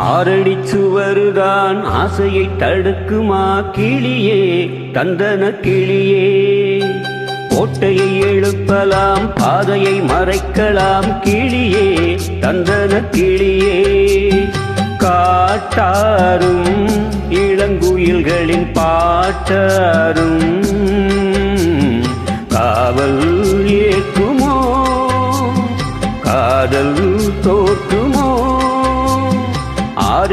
ஆரடி சுவருதான் ஆசையை தடுக்குமா கிளியே? தந்தன கிளியே. கோட்டையை எழுப்பலாம் பாதையை மறைக்கலாம் கிளியே. தந்தன கிளியே. காட்டாரும் இளங்குயில்களின் பாட்டாரும் காவல் ஏற்குமோ? காதல் தோற்று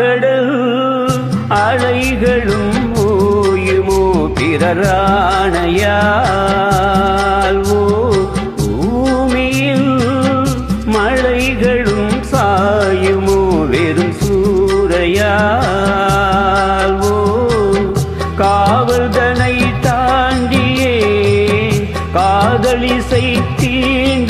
கடல் அலைகளும் ஓயுமோ பிறராணையால்? ஓ பூமியில் மலைகளும் சாயுமோ வெறும் சூறையால்? ஓ காவல்தனை தாண்டியே காதலிசை தீண்ட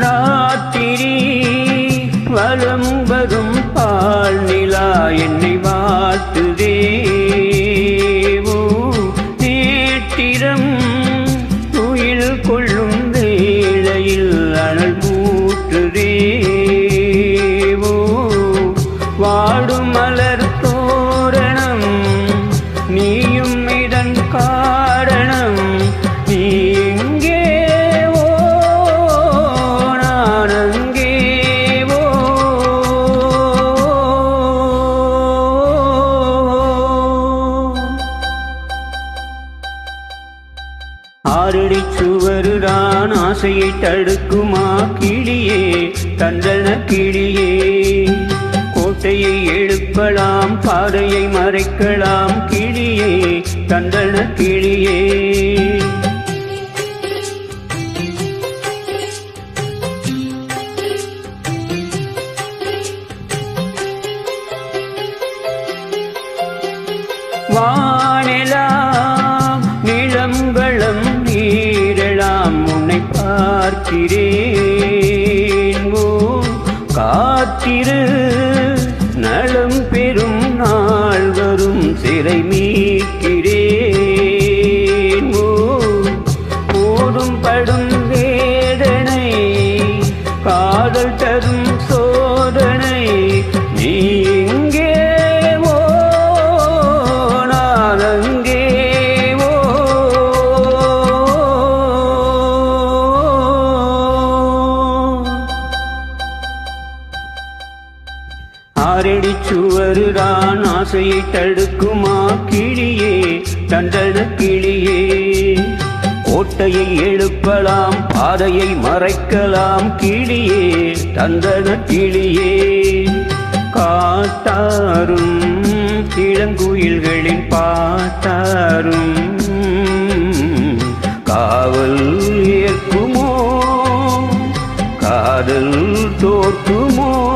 ராத்திரி வலம் வரும் பால் நிலா என்னை வாழ்த்துதே ஆசையை தடுக்குமா கிளியே? தந்தன கிளியே. கோட்டையை எழுப்பலாம் பாதையை மறைக்கலாம் கிளியே. தந்தன கிளியே. வானிலா ফিরে ஆரடி சுவருதான் ஆசையை தடுக்குமா கிளியே? தண்டன கிளியே. கோட்டையை எழுப்பலாம் பாதையை மறைக்கலாம் கிளியே. தந்தன கிளியே. காத்தாரும் இளங்குயில்களின் பாட்டாரும் காவல் ஏற்குமோ? காதல் தோற்குமோ